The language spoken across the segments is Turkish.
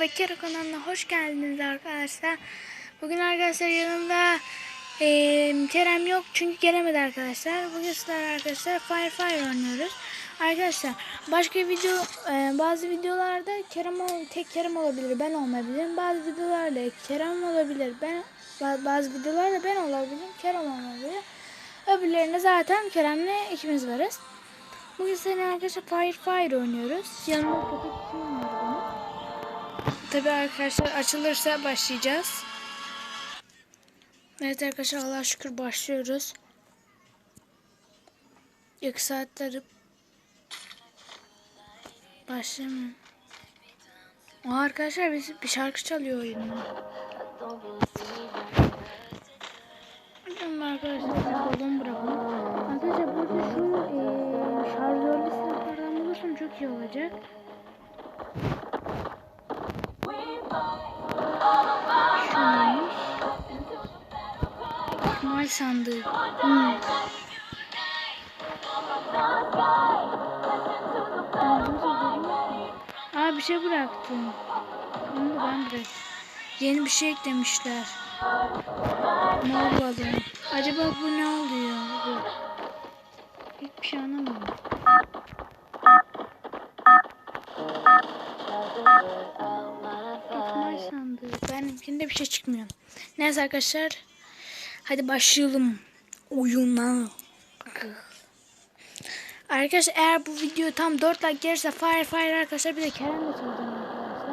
ve Kero kanalına hoş geldiniz arkadaşlar. Bugün arkadaşlar yanımda eee, Kerem yok çünkü gelemedi arkadaşlar. Bugün sizler arkadaşlar Fire Fire oynuyoruz. Arkadaşlar başka video eee, bazı videolarda Kerem ol- tek Kerem olabilir ben olmayabilirim. Bazı videolarda Kerem olabilir ben ba- bazı videolarda ben olabilirim Kerem olmayabilir. Öbürlerinde zaten Kerem'le ikimiz varız. Bugün seninle arkadaşlar Fire Fire oynuyoruz. Yanımda köpek kim var Tabii arkadaşlar açılırsa başlayacağız. Evet arkadaşlar Allah'a şükür başlıyoruz. İlk saatleri başlamıyor. Aa, arkadaşlar bir, bir şarkı çalıyor oyunda. Şimdi arkadaşlar bir balon bırakalım. Arkadaşlar burada şu eee şarjörlü silahlardan bulursam çok iyi olacak. Şuymuş. Mal sandığı. Hmm. Aa bir şey bıraktım. Onu da ben bıraktım. Yeni bir şey eklemişler. Ne oldu? Acaba bu ne Neyse arkadaşlar. Hadi başlayalım. Oyuna. Arkadaşlar eğer bu video tam 4 like gelirse fire fire arkadaşlar bir de Kerem de çalacağım arkadaşlar.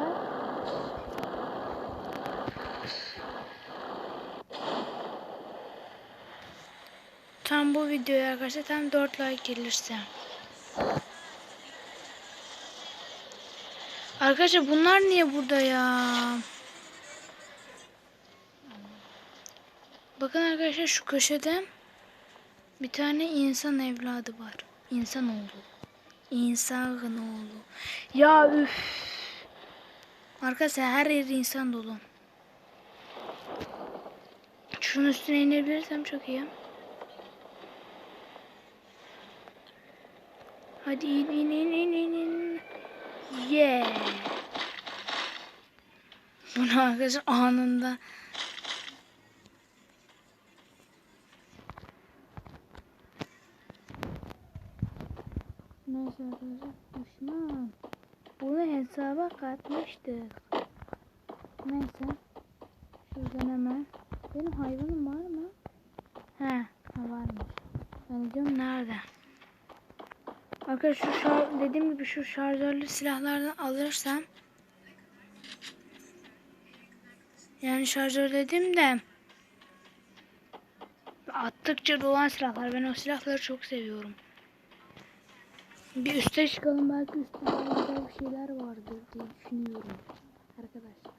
Tam bu videoya arkadaşlar tam 4 like gelirse. Arkadaşlar bunlar niye burada ya? Bakın arkadaşlar şu köşede bir tane insan evladı var. İnsan oğlu. İnsan oğlu. Ya üf. Arkadaşlar her yer insan dolu. Şunun üstüne inebilirsem çok iyi. Hadi in in in in in in. Yeah. Bunu arkadaşlar anında Arkadaşlar düşman. Bunu hesaba katmıştık. Neyse. Şuradan hemen. Benim hayvanım var mı? He, ha varmış. Ben diyorum nerede? Arkadaşlar şu dediğim gibi şu şarjörlü silahlardan alırsam yani şarjör dedim de attıkça dolan silahlar. Ben o silahları çok seviyorum. Bir üste çıkalım belki üstte güzel bir şeyler vardır diye düşünüyorum arkadaşlar.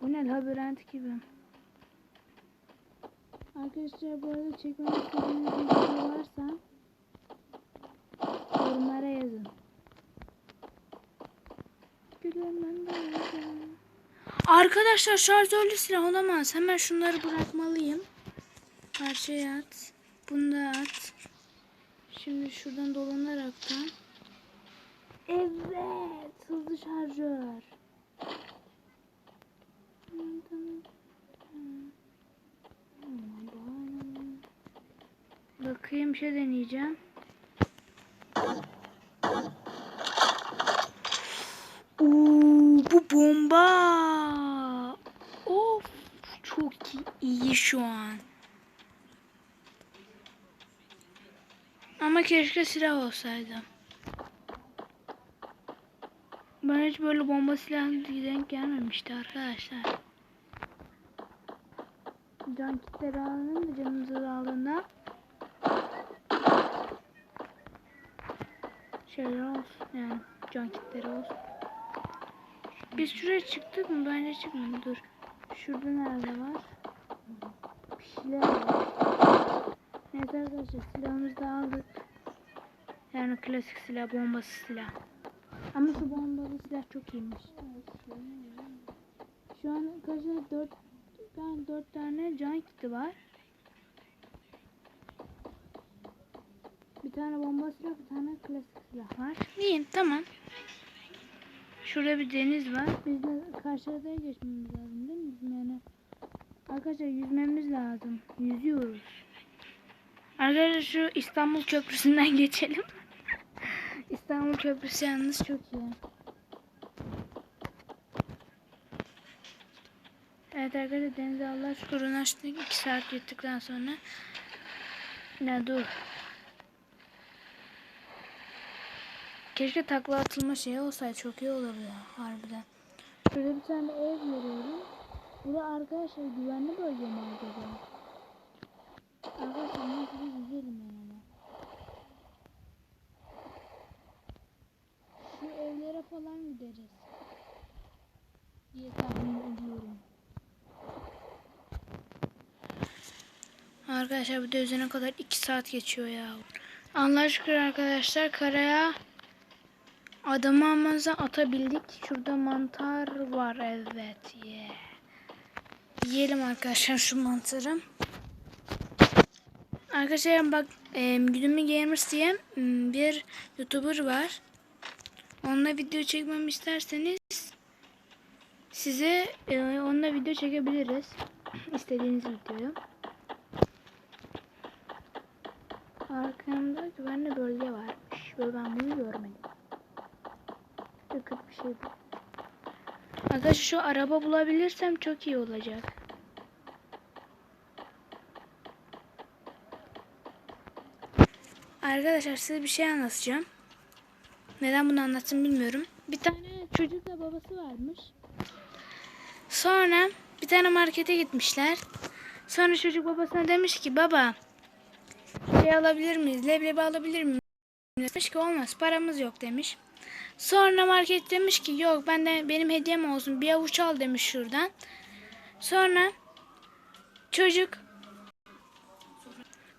Bu ne labirent gibi. Arkadaşlar bu arada çekmek istediğiniz video varsa yorumlara yazın. Gülümden. Arkadaşlar şarjörlü silah olamaz. Hemen şunları bırakmalıyım. Parçaya at. Bunu da at. Şimdi şuradan dolanaraktan. Evet. Hızlı şarjör. Bakayım bir şey deneyeceğim. Oo, bu bomba. Of çok iyi, şu an. Ama keşke silah olsaydı. Bana hiç böyle bomba silahı denk gelmemişti arkadaşlar. Can kitleri alalım da canımızı da alın Şeyler olsun yani can kitleri olsun. Biz şuraya çıktık mı? Bence çıkmadı. Dur. Şurada nerede var? Bir şeyler var. Evet arkadaşlar silahımızı da aldık. Yani klasik silah, bombası silah. Ama şu bombalı silah çok iyiymiş. Şu an arkadaşlar 4 yani 4 tane can kiti var. Bir tane bomba silah, bir tane klasik silah var. İyi, tamam. Şurada bir deniz var. Biz de karşıya geçmemiz lazım değil mi? Yani arkadaşlar yüzmemiz lazım. Yüzüyoruz. Arkadaşlar şu İstanbul Köprüsü'nden geçelim. İstanbul Köprüsü yalnız çok iyi. Evet arkadaşlar denize Allah şükür açtık. 2 saat gittikten sonra. Ne dur. Keşke takla atılma şeyi olsaydı çok iyi olurdu harbiden. Şurada bir tane ev görüyorum. Bu da arkadaşlar güvenli bölge mi acaba? Arkadaşlar neyse bir güzelim yani. Şu evlere falan gideriz. Diye tahmin ediyorum. Arkadaşlar de üzerine kadar 2 saat geçiyor ya. Allah şükür arkadaşlar karaya adamımızı atabildik. Şurada mantar var evet. Yeah. Yiyelim arkadaşlar şu mantarı. Arkadaşlar bak e, Güdümlü Gamers diye bir YouTuber var. Onunla video çekmemi isterseniz size e, onunla video çekebiliriz. İstediğiniz videoyu. Arkamda güvenli bölge varmış. Ve ben bunu görmedim. Yakıt bir şey. Arkadaşlar şu araba bulabilirsem çok iyi olacak. Arkadaşlar size bir şey anlatacağım. Neden bunu anlattım bilmiyorum. Bir tane çocukla babası varmış. Sonra bir tane markete gitmişler. Sonra çocuk babasına demiş ki baba şey alabilir miyiz? Leblebi alabilir miyim? Demiş ki olmaz paramız yok demiş. Sonra market demiş ki yok ben de benim hediyem olsun bir avuç al demiş şuradan. Sonra çocuk